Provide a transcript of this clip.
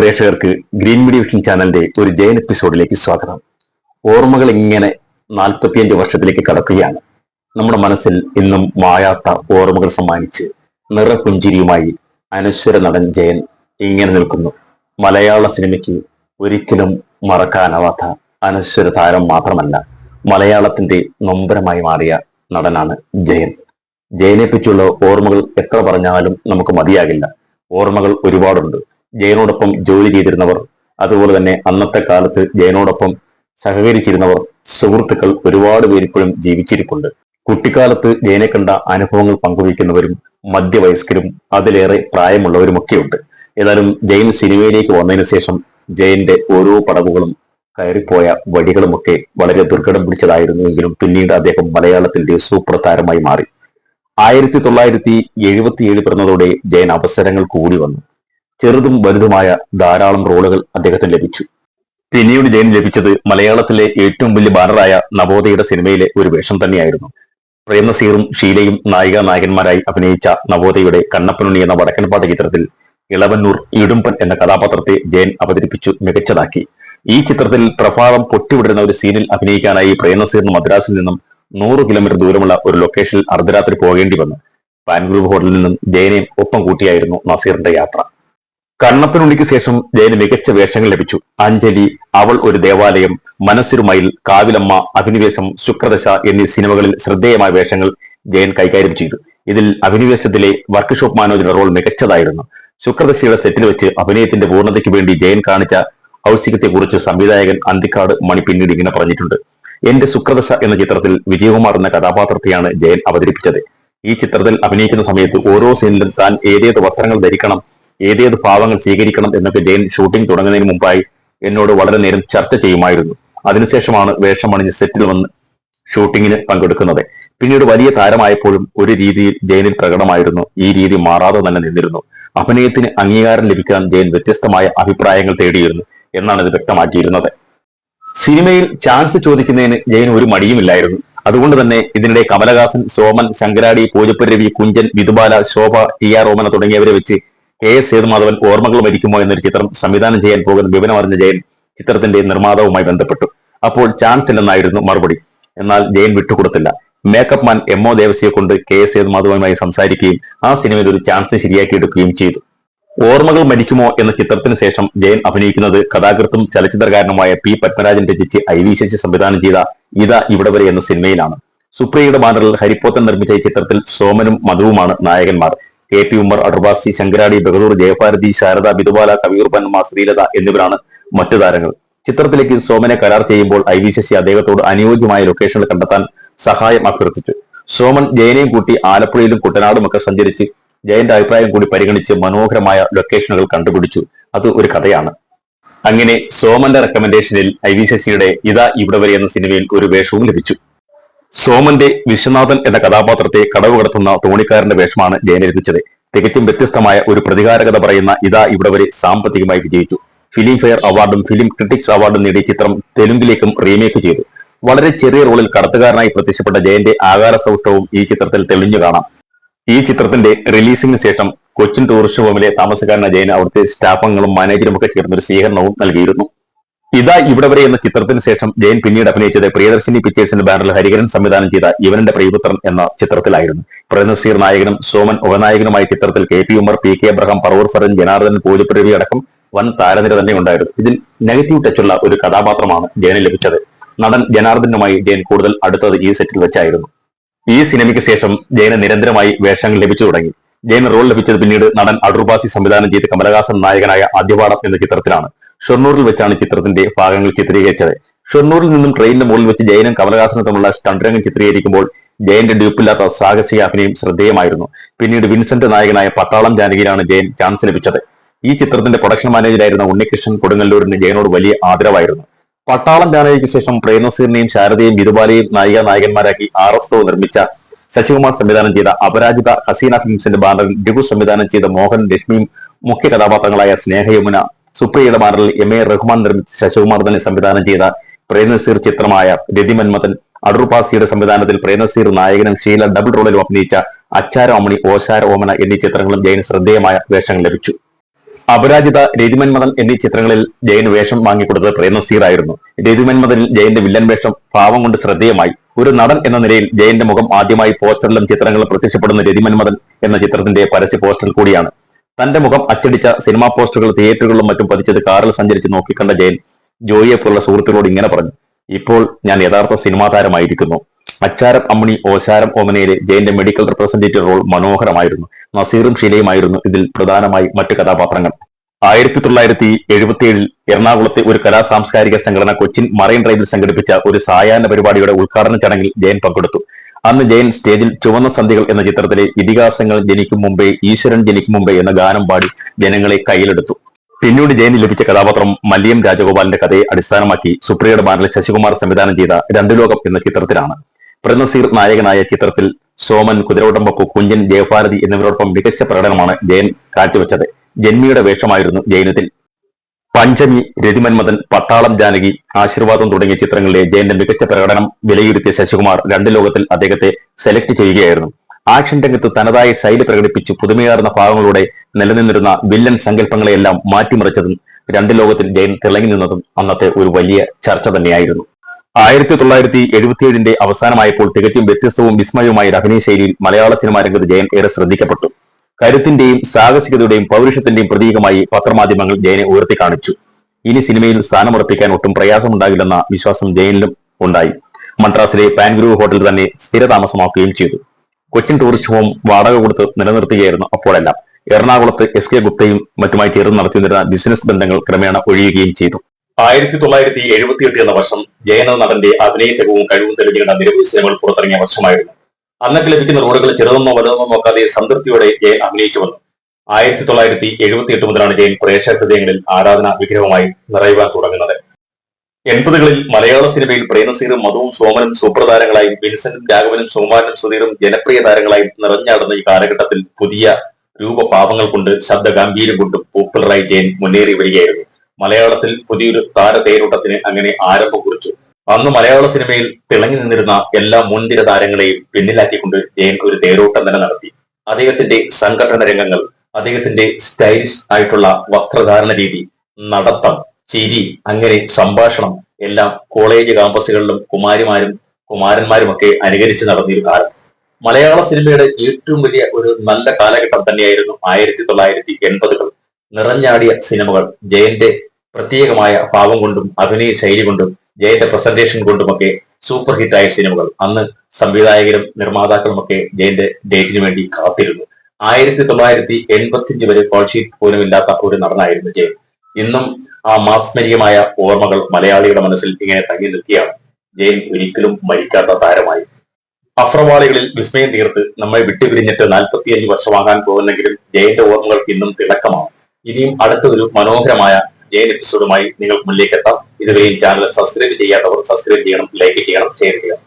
പ്രേക്ഷകർക്ക് green media vision ചാനലിന്റെ ഒരു ജയൻ എപ്പിസോഡിലേക്ക് സ്വാഗതം. ഓർമ്മകൾ ഇങ്ങനെ നാൽപ്പത്തിയഞ്ച് വർഷത്തിലേക്ക് കടക്കുകയാണ്. നമ്മുടെ മനസ്സിൽ ഇന്നും മായാത്ത ഓർമ്മകൾ സമ്മാനിച്ച് നിറപുഞ്ചിരിയുമായി അനശ്വര നടൻ ജയൻ ഇങ്ങനെ നിൽക്കുന്നു. മലയാള സിനിമയ്ക്ക് ഒരിക്കലും മറക്കാനാവാത്ത അനശ്വര താരം മാത്രമല്ല മലയാളത്തിന്റെ നൊമ്പരമായി മാറിയ നടനാണ് ജയൻ. ജയനെ പറ്റിയുള്ള ഓർമ്മകൾ എത്ര പറഞ്ഞാലും നമുക്ക് മതിയാകില്ല. ഓർമ്മകൾ ഒരുപാടുണ്ട്. ജയനോടൊപ്പം ജോലി ചെയ്തിരുന്നവർ അതുപോലെ തന്നെ അന്നത്തെ കാലത്ത് ജയനോടൊപ്പം സഹകരിച്ചിരുന്നവർ സുഹൃത്തുക്കൾ ഒരുപാട് പേര് ഇപ്പോഴും ജീവിച്ചിരിപ്പുണ്ട്. കുട്ടിക്കാലത്ത് ജയനെ കണ്ട അനുഭവങ്ങൾ പങ്കുവയ്ക്കുന്നവരും മധ്യവയസ്കരും അതിലേറെ പ്രായമുള്ളവരുമൊക്കെയുണ്ട്. ഏതായാലും ജയൻ സിനിമയിലേക്ക് വന്നതിന് ശേഷം ജയന്റെ ഓരോ പടവുകളും കയറിപ്പോയ വഴികളുമൊക്കെ വളരെ ദുർഘടം പിടിച്ചതായിരുന്നുവെങ്കിലും പിന്നീട് അദ്ദേഹം മലയാളത്തിന്റെ സൂപ്പർ താരമായി മാറി. ആയിരത്തി തൊള്ളായിരത്തി എഴുപത്തിയേഴ് പിറന്നതോടെ ജയൻ അവസരങ്ങൾ കൂടി വന്നു. ചെറുതും വലുതുമായ ധാരാളം റോളുകൾ അദ്ദേഹത്തിന് ലഭിച്ചു. പിന്നീട് ജയൻ ലഭിച്ചത് മലയാളത്തിലെ ഏറ്റവും വലിയ ബാനറായ നവോദയയുടെ സിനിമയിലെ ഒരു വേഷം തന്നെയായിരുന്നു. പ്രേംനസീറും ഷീലയും നായിക നായകന്മാരായി അഭിനയിച്ച നവോദയയുടെ കണ്ണപ്പനുണ്ണി എന്ന വടക്കൻപാട്ട് ചിത്രത്തിൽ ഇളവന്നൂർ ഇടുമ്പൻ എന്ന കഥാപാത്രത്തെ ജയൻ അവതരിപ്പിച്ചു മികച്ചതാക്കി. ഈ ചിത്രത്തിൽ പ്രഭാതം പൊട്ടിവിടുന്ന ഒരു സീനിൽ അഭിനയിക്കാനായി പ്രേംനസീറിന് മദ്രാസിൽ നിന്നും നൂറ് കിലോമീറ്റർ ദൂരമുള്ള ഒരു ലൊക്കേഷനിൽ അർദ്ധരാത്രി പോകേണ്ടി വന്നു. പാൻഗ്രൂവ് ഹോട്ടലിൽ നിന്നും ജയനെയും ഒപ്പം കൂട്ടിയായിരുന്നു നസീറിന്റെ യാത്ര. കണ്ണപ്പനുണ്ണിക്ക് ശേഷം ജയന് മികച്ച വേഷങ്ങൾ ലഭിച്ചു. അഞ്ജലി അവൾ ഒരു ദേവാലയം മനസ്സിരുമയിൽ കാവിലമ്മ അഭിനിവേശം ശുക്രദശ എന്നീ സിനിമകളിൽ ശ്രദ്ധേയമായ വേഷങ്ങൾ ജയൻ കൈകാര്യം ചെയ്തു. ഇതിൽ അഭിനിവേശത്തിലെ വർക്ക്ഷോപ്പ് മാനേജറുടെ റോൾ മികച്ചതായിരുന്നു. ശുക്രദശയുടെ സെറ്റിൽ വെച്ച് അഭിനയത്തിന്റെ പൂർണതയ്ക്ക് വേണ്ടി ജയൻ കാണിച്ച ഔത്സുക്യത്തെക്കുറിച്ച് സംവിധായകൻ അന്തിക്കാട് മണി പിന്നീട് ഇങ്ങനെ പറഞ്ഞിട്ടുണ്ട്. എന്റെ ശുക്രദശ എന്ന ചിത്രത്തിൽ വിജയകുമാർ എന്ന കഥാപാത്രത്തെയാണ് ജയൻ അവതരിപ്പിച്ചത്. ഈ ചിത്രത്തിൽ അഭിനയിക്കുന്ന സമയത്ത് ഓരോ സീനിലും താൻ ഏതേത് വസ്ത്രങ്ങൾ ധരിക്കണം ഏതേത് ഭാവങ്ങൾ സ്വീകരിക്കണം എന്നൊക്കെ ജയൻ ഷൂട്ടിംഗ് തുടങ്ങുന്നതിന് മുമ്പായി എന്നോട് വളരെ നേരം ചർച്ച ചെയ്യുമായിരുന്നു. അതിനുശേഷമാണ് വേഷമണിഞ്ഞ് സെറ്റിൽ വന്ന് ഷൂട്ടിങ്ങിന് പങ്കെടുക്കുന്നത്. പിന്നീട് വലിയ താരമായപ്പോഴും ഒരു രീതിയിൽ ജയനിൽ പ്രകടമായിരുന്നു. ഈ രീതി മാറാതെ തന്നെ നിന്നിരുന്നു. അഭിനയത്തിന് അംഗീകാരം ലഭിക്കാൻ ജയൻ വ്യത്യസ്തമായ അഭിപ്രായങ്ങൾ തേടിയിരുന്നു എന്നാണ് ഇത് വ്യക്തമാക്കിയിരുന്നത്. സിനിമയിൽ ചാൻസ് ചോദിക്കുന്നതിന് ജയൻ ഒരു മടിയുമില്ലായിരുന്നു. അതുകൊണ്ട് തന്നെ ഇതിനിടെ കമലഹാസൻ സോമൻ ശങ്കരാടി പൂജപ്പുര രവി കുഞ്ചൻ വിധുബാല ശോഭ ടി ആർ ഓമന തുടങ്ങിയവരെ വെച്ച് കെ എസ് സേതുമാധവൻ ഓർമ്മകൾ മരിക്കുമോ എന്നൊരു ചിത്രം സംവിധാനം ചെയ്യാൻ പോകുന്ന വിവരം അറിഞ്ഞ ജയൻ ചിത്രത്തിന്റെ നിർമ്മാതാവുമായി ബന്ധപ്പെട്ടു. അപ്പോൾ ചാൻസ് ഇല്ലെന്നായിരുന്നു മറുപടി. എന്നാൽ ജയൻ വിട്ടുകൊടുത്തില്ല. മേക്കപ്പ് മാൻ എം ഒ ദേവസിയെ കൊണ്ട് കെ എസ് സേതുമാധവനുമായി സംസാരിക്കുകയും ആ സിനിമയിൽ ഒരു ചാൻസ് ശരിയാക്കിയെടുക്കുകയും ചെയ്തു. ഓർമ്മകൾ മരിക്കുമോ എന്ന ചിത്രത്തിന് ശേഷം ജയൻ അഭിനയിക്കുന്നത് കഥാകൃത്തും ചലച്ചിത്രകാരനുമായ പി പത്മരാജൻ രചിച്ച് ഐ വി സംവിധാനം ചെയ്ത ഇതാ ഇവിടെ വരെ എന്ന സിനിമയിലാണ് സുപ്രിയയുടെ ബാനറിൽ ഹരിപ്പോത്തൻ നിർമ്മിച്ച ഈ ചിത്രത്തിൽ സോമനും മധുവുമാണ് നായകന്മാർ. കെ പി ഉമ്മർ അടർവാസി ശങ്കരാടി ബഹദൂർ ജയഭാരതി ശാരദ ബിദുബാല കവിയൂർ പന്മ ശ്രീലത എന്നിവരാണ് മറ്റു താരങ്ങൾ. ചിത്രത്തിലേക്ക് സോമനെ കരാർ ചെയ്യുമ്പോൾ ഐ വി ശശി അദ്ദേഹത്തോട് അനുയോജ്യമായ ലൊക്കേഷനിൽ കണ്ടെത്താൻ സഹായം അഭ്യർത്ഥിച്ചു. സോമൻ ജയനെയും കൂട്ടി ആലപ്പുഴയിലും കുട്ടനാടും ഒക്കെ സഞ്ചരിച്ച് ജയന്റെ അഭിപ്രായം കൂടി പരിഗണിച്ച് മനോഹരമായ ലൊക്കേഷനുകൾ കണ്ടുപിടിച്ചു. അത് ഒരു കഥയാണ്. അങ്ങനെ സോമന്റെ റെക്കമെൻഡേഷനിൽ ഐ വി ശശിയുടെ ഇതാ ഇവിടെ വരെ എന്ന സിനിമയിൽ ഒരു വേഷവും ലഭിച്ചു. സോമന്റെ വിശ്വനാഥൻ എന്ന കഥാപാത്രത്തെ കടവ് കടത്തുന്ന തോണിക്കാരന്റെ വേഷമാണ് ജയനിരപ്പിച്ചത് തികച്ചും വ്യത്യസ്തമായ ഒരു പ്രതികാര കഥ പറയുന്ന ഇതാ ഇവിടെ വരെ സാമ്പത്തികമായി വിജയിച്ചു. ഫിലിം ഫെയർ അവാർഡും ഫിലിം ക്രിറ്റിക്സ് അവാർഡും നേടിയ ചിത്രം തെലുങ്കിലേക്കും റീമേക്ക് ചെയ്തു. വളരെ ചെറിയ റോളിൽ കടത്തുകാരനായി പ്രത്യക്ഷപ്പെട്ട ജയന്റെ ആകാര സൗഷ്ടവും ഈ ചിത്രത്തിൽ തെളിഞ്ഞു കാണാം. ഈ ചിത്രത്തിന്റെ റിലീസിംഗിന് ശേഷം കൊച്ചിൻ ടൂറിസ്റ്റ് ഹോമിലെ താമസക്കാരനായ ജയന് അവിടുത്തെ സ്റ്റാഫംഗങ്ങളും മാനേജറും ഒക്കെ ചേർന്ന് ഒരു സ്വീകരണവും നൽകിയിരുന്നു. ഇതാ ഇവിടെ വരെ എന്ന ചിത്രത്തിന് ശേഷം ജയൻ പിന്നീട് അഭിനയിച്ചത് പ്രിയദർശിനി പിക്ചേഴ്സിന്റെ ബാനറിൽ ഹരികരൻ സംവിധാനം ചെയ്ത ഇവനന്റെ പ്രിയപുത്രൻ എന്ന ചിത്രത്തിലായിരുന്നു. പ്രനസീർ നായകനും സോമൻ ഉപനായകനുമായ ചിത്രത്തിൽ K P Umar P K Abraham Paravur ഫറൻ Janardhan പൂജപ്പുരവി അടക്കം വൻ താരനിര തന്നെ ഉണ്ടായിരുന്നു. ഇതിൽ നെഗറ്റീവ് ടച്ചുള്ള ഒരു കഥാപാത്രമാണ് ജയന് ലഭിച്ചത്. നടൻ ജനാർദ്ദനുമായി ജയൻ കൂടുതൽ അടുത്തത് ഈ സെറ്റിൽ വെച്ചായിരുന്നു. ഈ സിനിമയ്ക്ക് ശേഷം ജയന് നിരന്തരമായി വേഷങ്ങൾ ലഭിച്ചു തുടങ്ങി. ജയന് റോൾ ലഭിച്ചത് പിന്നീട് നടൻ അടൂർബാസി സംവിധാനം ചെയ്ത് കമലഹാസൻ നായകനായ ആദ്യപാഠം എന്ന ചിത്രത്തിലാണ്. ഷൊർണൂരിൽ വെച്ചാണ് ചിത്രത്തിന്റെ ഭാഗങ്ങൾ ചിത്രീകരിച്ചത്. ഷൊർണൂരിൽ നിന്നും ട്രെയിനിന്റെ മുകളിൽ വെച്ച് ജയനും കമലഹാസനും തമ്മിലുള്ള സ്റ്റണ്ടരംഗം ചിത്രീകരിക്കുമ്പോൾ ജയന്റെ ഡ്യൂപ്പില്ലാത്ത സാഹസിക അഭിനയം ശ്രദ്ധേയമായിരുന്നു. പിന്നീട് വിൻസെന്റ് നായകനായ പട്ടാളം ജാനകിയിലാണ് ജയൻ ചാൻസ് ലഭിച്ചത്. ഈ ചിത്രത്തിന്റെ പ്രൊഡക്ഷൻ മാനേജറായിരുന്ന ഉണ്ണികൃഷ്ണൻ കൊടുങ്ങല്ലൂരിന് ജയനോട് വലിയ ആദരവായിരുന്നു. പട്ടാളം ജാനകിക്ക് ശേഷം പ്രേംനസീറിനെയും ശാരദയും ബിരുബാലയും നായിക നായകന്മാരാക്കി ആർ എസ് നിർമ്മിച്ച ശശികുമാർ സംവിധാനം ചെയ്ത അപരാജിത ഹസീന ഫിലിംസിന്റെ ബാനറിൽ ഡിഗു സംവിധാനം ചെയ്ത മോഹൻ ലക്ഷ്മിയും മുഖ്യ കഥാപാത്രങ്ങളായ സ്നേഹയമുന സുപ്രിയയുടെ ബാനറിൽ എം എ റഹ്മാൻ നിർമ്മിച്ച ശശികുമാർ തന്നെ സംവിധാനം ചെയ്ത പ്രേംനസീർ ചിത്രമായ രതിമന്മഥൻ അടൂർപാസിയുടെ സംവിധാനത്തിൽ പ്രേംനസീർ നായകനും ഷീല ഡബിൾ റോളിലും അഭിനയിച്ച അച്ചാരോമണി ഓശാര ഓമന എന്നീ ചിത്രങ്ങളും ജയന് ശ്രദ്ധേയമായ വേഷങ്ങൾ ലഭിച്ചു. അപരാജിത രതിമന്മഥൻ എന്നീ ചിത്രങ്ങളിൽ ജയൻ വേഷം വാങ്ങിക്കൊടുത്തത് പ്രേംനസീർ ആയിരുന്നു. രതിമന്മഥനിൽ ജയന്റെ വില്ലൻ വേഷം ഭാവം കൊണ്ട് ശ്രദ്ധേയമായി. ഒരു നടൻ എന്ന നിലയിൽ ജയന്റെ മുഖം ആദ്യമായി പോസ്റ്ററിലും ചിത്രങ്ങളിലും പ്രത്യക്ഷപ്പെടുന്ന രതിമന്മഥൻ എന്ന ചിത്രത്തിന്റെ പരസ്യ പോസ്റ്റർ കൂടിയാണ്. തന്റെ മുഖം അച്ചടിച്ച സിനിമാ പോസ്റ്ററുകൾ തിയേറ്ററുകളിലും മറ്റും പതിച്ചത് കാറിൽ സഞ്ചരിച്ച് നോക്കിക്കണ്ട ജയൻ ജോയിയെ പോലുള്ള സുഹൃത്തുക്കളോട് ഇങ്ങനെ പറഞ്ഞു. ഇപ്പോൾ ഞാൻ യഥാർത്ഥ സിനിമാ താരമായിരിക്കുന്നു. അച്ചാരം അമ്മണി ഓശാരം ഓമനയിലെ ജയന്റെ മെഡിക്കൽ റെപ്രസെന്റേറ്റീവ് റോൾ മനോഹരമായിരുന്നു. നസീറും ഷീലയുമായിരുന്നു ഇതിൽ പ്രധാനമായി മറ്റു കഥാപാത്രങ്ങൾ. ആയിരത്തി തൊള്ളായിരത്തി എഴുപത്തിയേഴിൽ എറണാകുളത്തെ ഒരു കലാ സാംസ്കാരിക സംഘടന കൊച്ചിൻ മറൈൻ ഡ്രൈവിൽ സംഘടിപ്പിച്ച ഒരു സായാഹ്ന പരിപാടിയുടെ ഉദ്ഘാടന ചടങ്ങിൽ ജയൻ പങ്കെടുത്തു. അന്ന് ജയൻ സ്റ്റേജിൽ ചുവന്ന സന്ധികൾ എന്ന ചിത്രത്തിലെ ഇതിഹാസങ്ങൾ ജനിക്കും മുമ്പേ ഈശ്വരൻ ജനിക്കും മുമ്പേ എന്ന ഗാനം പാടി ജനങ്ങളെ കയ്യിലെടുത്തു. പിന്നീട് ജയന് ലഭിച്ച കഥാപാത്രം മല്ലിയം രാജഗോപാലിന്റെ കഥയെ അടിസ്ഥാനമാക്കി സുപ്രിയയുടെ ബാനറിൽ ശശികുമാർ സംവിധാനം ചെയ്ത രണ്ടു ലോകം എന്ന ചിത്രത്തിലാണ്. പ്രനസീർ നായകനായ ചിത്രത്തിൽ സോമൻ കുതിരോട്ടം പപ്പു കുഞ്ചൻ ജയഭാരതി എന്നിവരോടൊപ്പം മികച്ച പ്രകടനമാണ് ജയൻ കാഴ്ചവെച്ചത്. ജന്മിയുടെ വേഷമായിരുന്നു ജയനത്തിൽ. പഞ്ചമി രതിമന്മഥൻ പട്ടാളം ജാനകി ആശീർവാദം തുടങ്ങിയ ചിത്രങ്ങളിലെ ജയന്റെ മികച്ച പ്രകടനം വിലയിരുത്തിയ ശശികുമാർ രണ്ട് ലോകത്തിൽ അദ്ദേഹത്തെ സെലക്ട് ചെയ്യുകയായിരുന്നു. ആക്ഷൻ രംഗത്ത് തനതായ ശൈലി പ്രകടിപ്പിച്ച് പുതുമയാർന്ന ഭാഗങ്ങളോടെ നിലനിന്നിരുന്ന വില്ലൻ സങ്കല്പങ്ങളെയെല്ലാം മാറ്റിമറിച്ചതും രണ്ട് ലോകത്തിൽ ജയൻ തിളങ്ങി നിന്നതും അന്നത്തെ ഒരു വലിയ ചർച്ച തന്നെയായിരുന്നു. ആയിരത്തി തൊള്ളായിരത്തി എഴുപത്തിയേഴിന്റെ അവസാനമായപ്പോൾ തികച്ചും വ്യത്യസ്തവും വിസ്മയവുമായ ഒരു അഭിനയ ശൈലിയിൽ മലയാള സിനിമാ രംഗത്ത് ജയൻ ഏറെ ശ്രദ്ധിക്കപ്പെട്ടു. കരുത്തിന്റെയും സാഹസികതയുടെയും പൗരുഷത്തിന്റെയും പ്രതീകമായി പത്രമാധ്യമങ്ങൾ ജയനെ ഉയർത്തി കാണിച്ചു. ഇനി സിനിമയിൽ സ്ഥാനമുറപ്പിക്കാൻ ഒട്ടും പ്രയാസമുണ്ടാകില്ലെന്ന വിശ്വാസം ജയനിലും ഉണ്ടായി. മദ്രാസിലെ പാൻഗ്രൂവ് ഹോട്ടലിൽ തന്നെ സ്ഥിരതാമസമാക്കുകയും ചെയ്തു. കൊച്ചിൻ ടൂറിസ്റ്റ് ഹോം വാടക കൊടുത്ത് നിലനിർത്തുകയായിരുന്നു അപ്പോഴെല്ലാം. എറണാകുളത്ത് എസ് കെ ഗുപ്തയും മറ്റുമായി ചേർന്ന് നടത്തിയിരുന്ന ബിസിനസ് ബന്ധങ്ങൾ ക്രമേണ ഒഴിയുകയും ചെയ്തു. ആയിരത്തി തൊള്ളായിരത്തി എഴുപത്തിയെട്ട് എന്ന വർഷം ജയന നടന്റെ അഭിനയ തെളിവും കഴിവും തെളിഞ്ഞുകൊണ്ട് നിരവധി സിനിമകൾ പുറത്തിറങ്ങിയ വർഷമായിരുന്നു. അന്നൊക്കെ ലഭിക്കുന്ന റോഡുകൾ ചെറുതെന്നോ വലുതെന്നോ നോക്കാതെ സംതൃപ്തിയോടെ ജയൻ അഭിനയിച്ചു വന്നു. ആയിരത്തി തൊള്ളായിരത്തി എഴുപത്തി എട്ട് മുതലാണ് ജയൻ പ്രേക്ഷക ഹൃദയങ്ങളിൽ ആരാധന വിഗ്രഹമായി നിറയുവാൻ തുടങ്ങുന്നത്. എൺപതുകളിൽ മലയാള സിനിമയിൽ പ്രേമസീറും മധുവും സോമനും സൂപ്രതാരങ്ങളായും വിൻസെന്റും രാഘവനും സുകുമാരനും സുധീറും ജനപ്രിയ താരങ്ങളായും നിറഞ്ഞാടുന്ന ഈ കാലഘട്ടത്തിൽ പുതിയ രൂപഭാവങ്ങൾ കൊണ്ട് ശബ്ദ ഗാംഭീര്യം കൊണ്ടും പോപ്പുലറായി ജയൻ മുന്നേറി വരികയായിരുന്നു. മലയാളത്തിൽ പുതിയൊരു താര തേരോട്ടത്തിന് അങ്ങനെ ആരംഭം കുറിച്ചു. അന്ന് മലയാള സിനിമയിൽ തിളങ്ങി നിന്നിരുന്ന എല്ലാ മുൻനിര താരങ്ങളെയും പിന്നിലാക്കിക്കൊണ്ട് ജയൻ ഒരു തേരോട്ടം തന്നെ നടത്തി. അദ്ദേഹത്തിന്റെ സംഘടന രംഗങ്ങൾ അദ്ദേഹത്തിന്റെ സ്റ്റൈലിഷ് ആയിട്ടുള്ള വസ്ത്രധാരണ രീതി നടത്തം ചിരി അങ്ങനെ സംഭാഷണം എല്ലാം കോളേജ് കാമ്പസുകളിലും കുമാരിമാരും കുമാരന്മാരുമൊക്കെ അനുകരിച്ച് നടന്നിരുന്ന കാലം. മലയാള സിനിമയുടെ ഏറ്റവും വലിയ ഒരു നല്ല കാലഘട്ടം തന്നെയായിരുന്നു ആയിരത്തി തൊള്ളായിരത്തി എൺപതുകൾ. നിറഞ്ഞാടിയ സിനിമകൾ ജയന്റെ പ്രത്യേകമായ ഭാവം കൊണ്ടും അഭിനയ ശൈലി കൊണ്ടും ജയന്റെ പ്രസന്റേഷൻ കൊണ്ടുമൊക്കെ സൂപ്പർ ഹിറ്റായ സിനിമകൾ അന്ന് സംവിധായകരും നിർമ്മാതാക്കളുമൊക്കെ ജയന്റെ ഡേറ്റിന് വേണ്ടി കാത്തിരുന്നു. ആയിരത്തി തൊള്ളായിരത്തി എൺപത്തിയഞ്ച് വരെ കോൾഷീറ്റ് പോലും ഇല്ലാത്ത ഒരു നടനായിരുന്നു ജയൻ. ഇന്നും ആ മാസ്മരികമായ ഓർമ്മകൾ മലയാളിയുടെ മനസ്സിൽ ഇങ്ങനെ തങ്ങി നിൽക്കുകയാണ്. ജയൻ ഒരിക്കലും മരിക്കാത്ത താരമായി. അഫ്രവാളികളിൽ വിസ്മയം തീർത്ത് നമ്മെ വിട്ടുപിരിഞ്ഞിട്ട് നാൽപ്പത്തിയഞ്ച് വർഷമാകാൻ പോകുന്നെങ്കിലും ജയന്റെ ഓർമ്മകൾ ഇന്നും തിളക്കമാണ്. ഇനിയും അടുത്ത ഒരു മനോഹരമായ ജയൻ എപ്പിസോഡുമായി നിങ്ങൾക്ക് മുന്നിലേക്ക് എത്താം. ഇതുവരെയും ചാനൽ സബ്സ്ക്രൈബ് ചെയ്യാത്തവർ സബ്സ്ക്രൈബ് ചെയ്യണം ലൈക്ക് ചെയ്യണം ഷെയർ ചെയ്യണം.